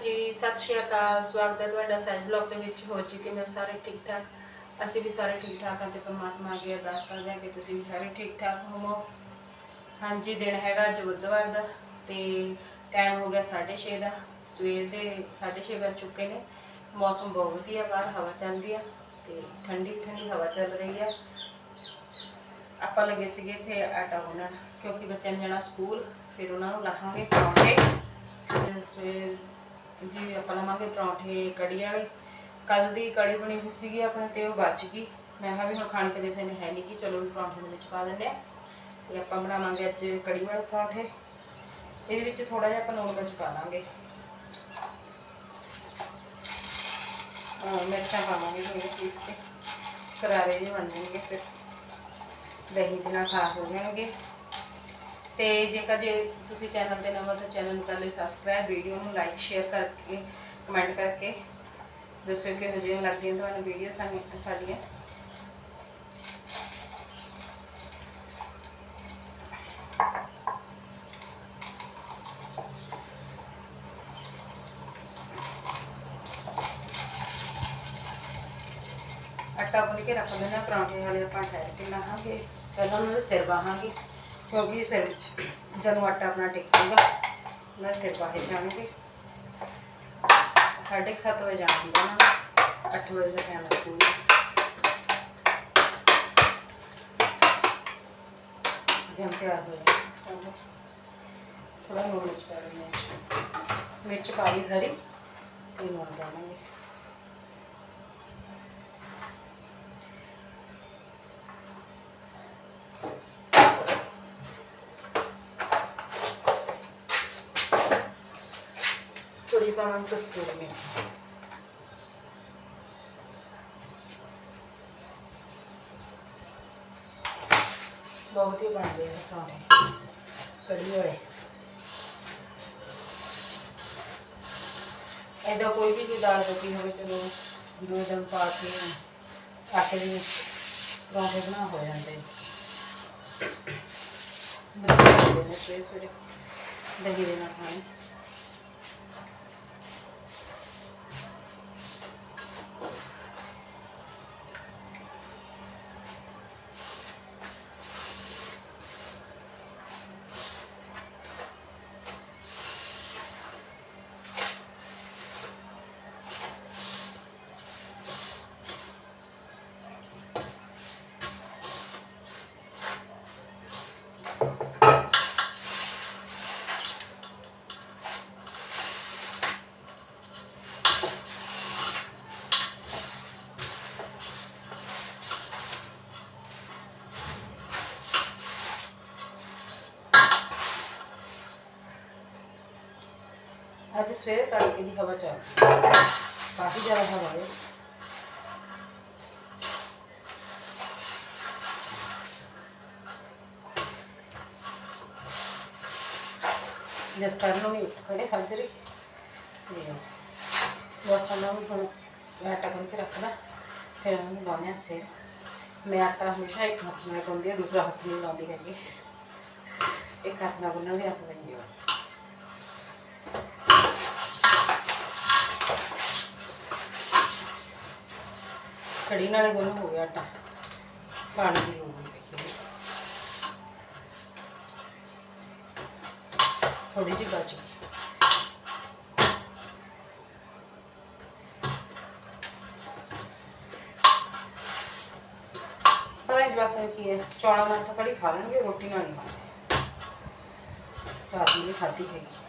ਜੀ, ਸਤਿ ਸ਼੍ਰੀ ਅਕਾਲ, ਸਵਾਗਤ ਹੈ ਤੁਹਾਡਾ ਸੈਜ ਬਲੌਗ ਦੇ ਵਿੱਚ। ਹੋ ਚੁੱਕੇ ਮੈਂ ਸਾਰੇ ਠੀਕ ਠਾਕ ਅਸੀਂ ਵੀ ਸਾਰੇ ਠੀਕ ਠਾਕ ਹਾਂ ਤੇ ਪਰਮਾਤਮਾ ਅੱਗੇ ਅਰਦਾਸ ਕਰਦੇ ਹਾਂ ਕਿ ਤੁਸੀਂ ਵੀ ਸਾਰੇ ਠੀਕ ਠਾਕ ਹੋਵੋ। ਹਾਂਜੀ, ਦਿਨ ਹੈਗਾ ਅੱਜ ਬੁੱਧਵਾਰ ਦਾ ਤੇ ਟਾਈਮ ਹੋ ਗਿਆ 6:30 ਦਾ। ਸਵੇਰ ਦੇ 6:30 ਵੱਜ ਚੁੱਕੇ ਨੇ। ਮੌਸਮ ਬਹੁਤ ਵਧੀਆ, ਬਾਹਰ ਹਵਾ ਚੱਲਦੀ ਆ ਤੇ ਠੰਡੀ ਠੰਡੀ ਹਵਾ ਚੱਲ ਰਹੀ ਆ। ਆਪਾਂ ਲੱਗੇ ਸੀਗੇ ਇੱਥੇ ਆਟਾ ਗੁੰਨਣ ਕਿਉਂਕਿ ਬੱਚਿਆਂ ਨੇ ਜਾਣਾ ਸਕੂਲ, ਫਿਰ ਉਹਨਾਂ ਨੂੰ ਲਾਹਾਂਗੇ ਪਰੌਂਠੇ ਤੇ ਸਵੇਰ ਜੀ, ਆਪਾਂ ਲਵਾਂਗੇ ਪਰੌਂਠੇ ਕੜੀ ਵਾਲੇ। ਕੱਲ ਦੀ ਕੜੀ ਬਣੀ ਹੋਈ ਸੀਗੀ ਆਪਣੇ ਤੇ ਉਹ ਬਚ ਗਈ। ਮੈਂ ਕਿਹਾ ਵੀ ਹੁਣ ਖਾਣੀ ਤਾਂ ਕਿਸੇ ਨੇ ਹੈ ਨਹੀਂ ਕਿ ਚਲੋ ਵੀ ਪਰੌਂਠੇ ਦੇ ਵਿੱਚ ਪਾ ਦਿੰਦੇ ਆ ਤੇ ਆਪਾਂ ਬਣਾਵਾਂਗੇ ਅੱਜ ਕੜੀ ਵਾਲੇ ਪਰੌਂਠੇ। ਇਹਦੇ ਵਿੱਚ ਥੋੜਾ ਜਿਹਾ ਆਪਾਂ ਲੂਣ ਮਿਰਚ ਪਾ ਲਾਂਗੇ। ਮਿਰਚਾਂ ਪਾਵਾਂਗੇ ਥੋੜੇ ਪੀਸ ਕੇ। ਕਰਾਰੇ ਜਿਹੇ ਬਣ ਜਾਣਗੇ ਫਿਰ। ਦਹੀਂ ਦੇ ਨਾਲ ਖਾ ਹੋ ਜਾਣਗੇ। ਤੇ ਜੇਕਰ ਜੇ ਤੁਸੀਂ ਚੈਨਲ ਤੇ ਨਵਾਂ ਤਾਂ ਚੈਨਲ ਨੂੰ ਕਰ ਲਈ ਸਬਸਕ੍ਰਾਈਬ ਵੀਡੀਓ ਨੂੰ ਲਾਈਕ ਸ਼ੇਅਰ ਕਰਕੇ ਕਮੈਂਟ ਕਰਕੇ ਦੱਸੋ ਕਿ ਹੋ ਜਿਹੀਆਂ ਲੱਗਦੀਆਂ ਤੁਹਾਨੂੰ ਵੀਡੀਓ ਸਾਡੀਆਂ। ਆਟਾ ਗੁੰਨ ਕੇ ਰੱਖ ਦਿੰਦੇ ਹਾਂ, ਪਰੌਂਠੇ ਵਾਲੇ ਆਪਾਂ ਠਹਿਰ ਕੇ ਲਾਹਾਂਗੇ। ਪਹਿਲਾਂ ਉਹਨਾਂ ਦੇ ਸਿਰ ਬਾਹਾਂਗੇ ਕਿਉਂਕਿ ਸਿਰ ਜਦੋਂ ਆਟਾ ਆਪਣਾ ਟਿਕੇਗਾ, ਮੈਂ ਸਿਰ ਬਾਹਰ ਜਾਣਗੇ ਸਾਢੇ ਕੁ ਸੱਤ ਵਜੇ ਜਾਣਾ ਹੁੰਦਾ ਨਾ 8 ਵਜੇ ਦਾ ਟਾਈਮ ਲੱਗੂਗਾ ਜਮ ਤਿਆਰ ਹੋ ਜਾਏ ਥੋੜਾ ਲੂਣ ਮਿਰਚ ਪਾ ਦਿੰਦੇ ਹਾਂ। ਮਿਰਚ ਪਾ ਲਈ ਹਰੀ, ਤੇ ਲੂਣ ਪਾਵਾਂਗੇ ਥੋੜੀ ਪਾਵਾਂਗੇ ਕਸਤੂਰੀ ਮਿਰਚ ਬਹੁਤ ਹੀ ਬਣਦੇ ਆ ਪਰੌਂਠੇ ਕੜੀ ਵਾਲੇ ਇਹਦਾ ਕੋਈ ਵੀ ਜੇ ਦਾਲ ਬਚੀ ਹੋਵੇ ਚਲੋ ਦੋ ਦਿਨ ਪਾ ਕੇ ਦੇ ਵਿੱਚ ਪਰੌਂਠੇ ਬਣਾ ਹੋ ਜਾਂਦੇ ਨੇ ਸਵੇਰੇ ਸਵੇਰੇ ਦਹੀਂ ਦੇ ਨਾਲ ਖਾਣੇ ਅੱਜ ਸਵੇਰੇ ਤੜਕੇ ਦੀ ਹਵਾ ਚੱਲ ਕਾਫੀ ਜ਼ਿਆਦਾ ਹਵਾ ਹੈ। ਜਿਸ ਕਾਰਨ ਨੂੰ ਨਹੀਂ ਉੱਠ ਖੜੇ ਸਾਜਰੇ ਤੇ ਬਸ ਨੂੰ ਹੁਣ ਆਟਾ ਗੁੰਨ ਕੇ ਰੱਖਣਾ। ਫਿਰ ਉਹਨੂੰ ਲਾਉਣੇ ਆ ਸਿਰ। ਮੈਂ ਆਟਾ ਹਮੇਸ਼ਾ ਇੱਕ ਹੱਥ ਨਾਲ ਗੁੰਨਦੀ ਆ ਦੂਸਰਾ ਹੱਥ ਨਹੀਂ ਲਾਉਂਦੀ ਹੈਗੀ। ਇੱਕ ਹੱਥ ਨਾਲ ਗੁੰਨਣ ਦੀ ਹੱਥ ਨਹੀਂ ਬਸ। ਕੜੀ ਨਾਲੇ ਗੁੰਨ ਹੋ ਗਿਆ ਆਟਾ। ਪਾਣੀ ਦੀ ਲੋੜ ਨਹੀਂ ਪਈ ਥੋੜੀ ਜਿਹੀ ਬਚ ਗਈ। ਪਤਾ ਨਹੀਂ ਜਵਾਕ ਨੂੰ ਕੀ ਹੈ ਚੌੜਾ ਨਾਲ ਤਾਂ ਕੜੀ ਖਾ ਲੈਣਗੇ ਰੋਟੀ ਨਾਲ ਨਹੀਂ ਰਾਤ ਨੂੰ ਖਾਧੀ ਹੈਗੀ।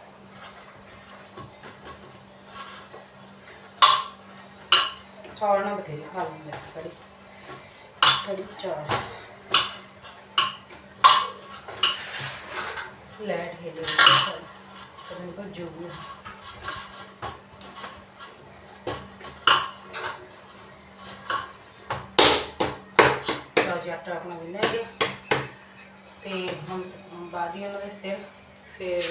ਚੌਲ ਨਾਲ ਬਥੇਰੇ ਖਾ ਲੈਂਦੇ ਆ, ਕੜੀ। ਕੜੀ ਚੌਲ। ਲੈਟ ਹਿਲੇ ਚਲ। ਚਲ ਭੱਜੂਗੀ ਜੀ, ਆਟਾ ਆਪਣਾ ਗੁੰਨਿਆ ਗਿਆ। ਤੇ ਹੁਣ ਬਾਦੀ ਉਹਨਾਂ ਸਿਰ, ਫਿਰ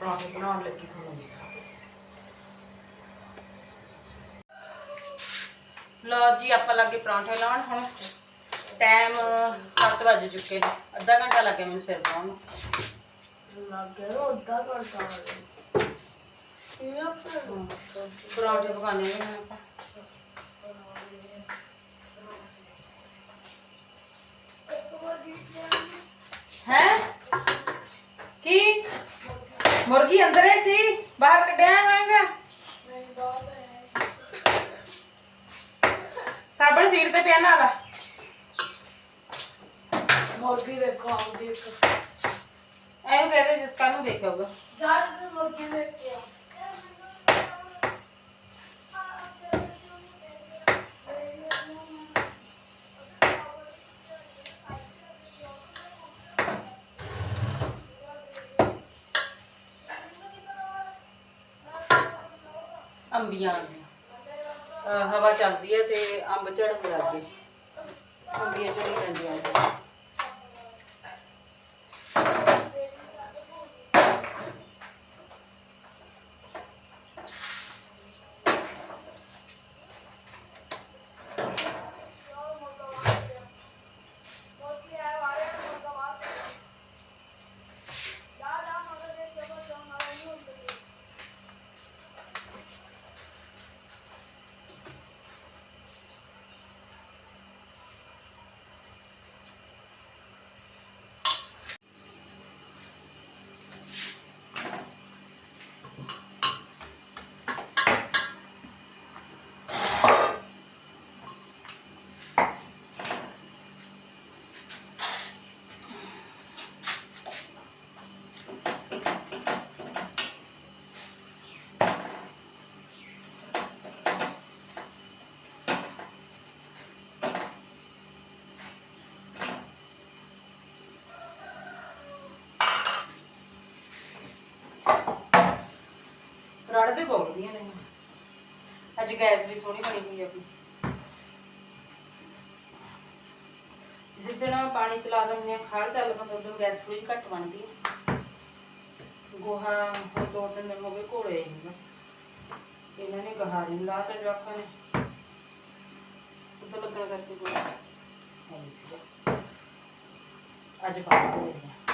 ਪਰੌਂਠੇ ਬਣਾਉਣ ਲੱਗੀ ਤੁਹਾਨੂੰ ਦਿਖਾਵਾਂਗੀ ਲਓ ਜੀ ਆਪਾਂ ਲੱਗੇ ਪਰੌਂਠੇ ਲਾਉਣ ਹੁਣ। ਟਾਈਮ 7 ਵਜ ਚੁੱਕੇ ਨੇ। ਅੱਧਾ ਘੰਟਾ ਲੱਗਿਆ ਮੈਨੂੰ ਸਿਰ ਪਾਉਣ ਨੂੰ। ਲੱਗ ਗਿਆ ਅੱਧਾ ਘੰਟਾ ਕਿਵੇਂ ਆਪਣਾ ਪਰੌਂਠੇ ਪਕਾਣੇ ਨੇ ਹੁਣ ਆਪਾਂ। ਹੈ? ਕੀ? ਮੁਰਗੀ ਅੰਦਰ ਸੀ? ਬਾਹਰ ਕੱਢਿਆ ਹੋਏਗਾ ਸਾਬਣ ਸੀਟ ਤੇ ਪਿਆ ਨਾਲ ਮੁਰਗੀ ਦੇਖੋ ਆਉਂਦੀ ਕਹਦੇ ਜਿਸ ਕੱਲ ਨੂੰ ਦੇਖਿਆਊਗਾ ਜਾ ਤੇ ਮੁਰਗੀ ਦੇਖ ਕੇ ਆ ਅੰਬੀਆਂ ਆ ਹਵਾ ਚੱਲਦੀ ਹੈ ਤੇ ਅੰਬ ਝੜਨ ਲੱਗ ਗਏ ਅੰਬੀਆਂ ਝੜੀ ਜਾਂਦੀਆਂ ਨੇ ਰੜਦੇ ਬੋਲਦੀਆਂ ਨੇ। ਅੱਜ ਗੈਸ ਵੀ ਸੋਹਣੀ ਬਣੀ ਹੋਈ ਆ। ਆਪਣੀ ਜਿੱਦਣ ਪਾਣੀ ਚਲਾ ਦਿੰਦੇ ਆ, ਖਾਲ ਚੱਲ ਪੈਂਦਾ, ਉਦੋਂ ਗੈਸ ਥੋੜੀ ਘੱਟ ਬਣਦੀ ਆ। ਗੋਹਾ ਹੁਣ ਦੋ ਤਿੰਨ ਦਿਨ ਹੋ ਗਏ ਘੋੜੇ ਸੀਗਾ ਇਹਨਾਂ ਨੇ ਗਹਾਰੀ ਲਾ ਤੇ ਜਵਾਕਾਂ ਉਦੋਂ ਲੱਗਣਾ ਕਰਕੇ ਗੋਹਾ ਅੱਜ ਬਾਹਰ ਹੋ ਗਿਆ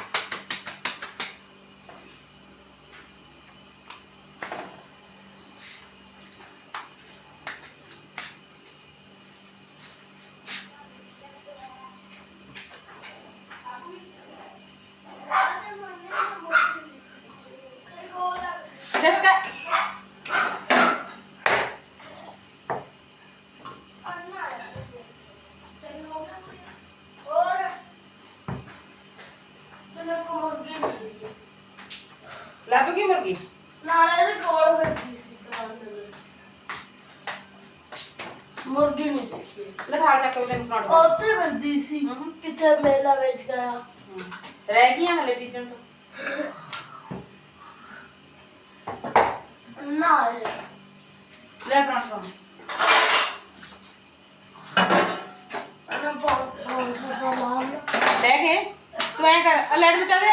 ਲੱਭ ਗਈ ਮੁਰਗੀ? ਨਾਲੇ ਦੇ ਕੋਲ ਬੈਠੀ ਸੀ ਦੁਕਾਨ ਤੇ ਮੁਰਗੀ ਨਹੀਂ ਦੇਖੀ ਲੈ ਥਾਲ ਚੱਕ ਕੇ ਤੈਨੂੰ ਪਰਾਂਠਾ ਉੱਥੇ ਬੰਦੀ ਸੀ। ਕਿਤੇ ਮੇਲਾ ਵਿੱਚ ਗਿਆ। ਰਹਿ ਗਈਆਂ ਹਲੇ ਬੀਜਣ ਤੋਂ। ਨਾ ਲੈ ਬਹੁਤ ਮਾਰ ਲੈ ਗਏ ਤੂੰ ਐ ਕਰ ਆ ਲਾਈਟ ਬਚਾ ਦੇ।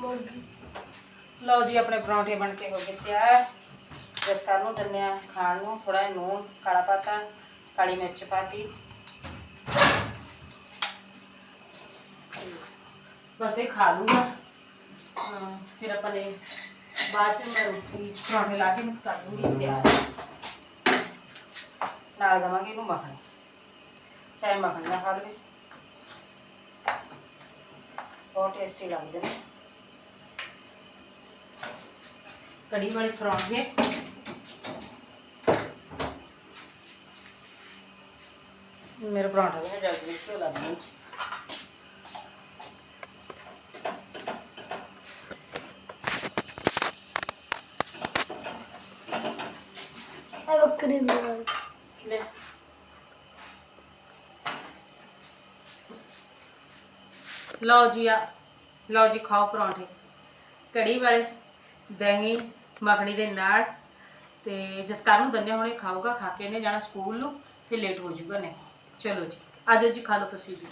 ਮੁਰਗੀ ਲਓ ਜੀ, ਆਪਣੇ ਪਰੌਂਠੇ ਬਣ ਕੇ ਹੋ ਗਏ ਤਿਆਰ। ਜਿਸ ਕਰ ਨੂੰ ਦਿੰਦੇ ਆ ਖਾਣ ਨੂੰ ਥੋੜਾ ਜਿਹਾ ਨੂਣ, ਕਾਲਾ ਪਾਤਾ, ਕਾਲੀ ਮਿਰਚ ਪਾਤੀ। ਬਸ ਇਹ ਖਾ ਲੂਗਾ। ਹਾਂ, ਫਿਰ ਆਪਾਂ ਨੇ ਬਾਅਦ ਚ ਮੈਂ ਰੋਟੀ ਪਰੌਂਠੇ ਲਾ ਕੇ ਮੈਂ ਕਰ ਦੂੰਗੀ ਤਿਆਰ ਨਾਲ ਦਵਾਂਗੇ ਇਹਨੂੰ ਮੱਖਣ ਚਾਹੇ ਮੱਖਣ ਨਾ ਖਾ ਲਵੇ ਬਹੁਤ ਟੇਸਟੀ ਲੱਗਦੇ ਨੇ ਕੜੀ ਵਾਲੇ ਪਰੌਂਠੇ ਮੇਰੇ ਪਰੌਂਠੇ ਵਿੱਚ ਜਲਦੀ ਘਿਓ ਲਾ ਦਿੰਦੀ ਇਹ ਬੱਕਰੀ ਲੈ ਲਓ ਜੀ ਆ, ਲਓ ਜੀ ਖਾਓ ਪਰੌਂਠੇ। ਕੜੀ ਵਾਲੇ, ਦਹੀਂ, ਮੱਖਣੀ ਦੇ ਨਾਲ ਤੇ ਜਸਕਰ ਨੂੰ ਦੰਨੇ ਹੁਣੇ ਖਾਊਗਾ, ਖਾ ਕੇ ਇਹਨੇ ਜਾਣਾ ਸਕੂਲ ਨੂੰ, ਫਿਰ ਲੇਟ ਹੋ ਜਾਊਗਾ ਨੇ ਚਲੋ ਜੀ ਆਜੋ ਜੀ ਖਾ ਲਓ ਤੁਸੀਂ ਵੀ।